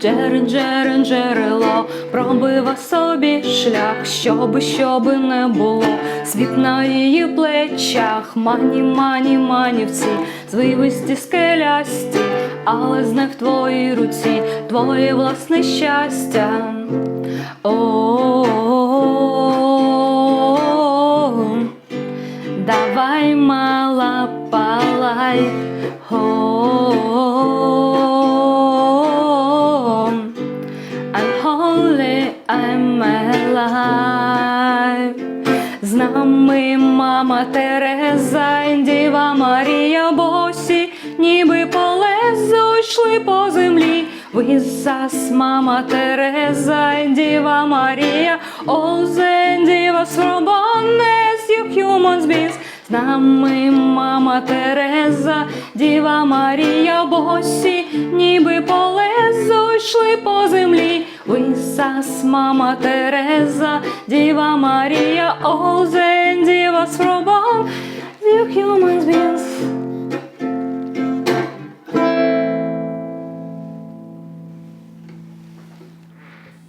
Джерен, джерен, джерело, пробива собі шлях, щоби, щоби не було, світ на її плечах, мані, мані, манівці, звивисті скелясті, але знай в твоїй руці твоє власне щастя. О, давай, мала, палай. Home. I'm holy, I'm alive. З нами мама Тереза, Діва Марія босі, ніби по по землі. With us, мама Тереза, Діва Марія, divas from Bonnes, humans beings. З нами мама Тереза, Діва Марія босі, ніби по лезу йшли по землі. Висас, мама Тереза, Діва Марія, all the divas from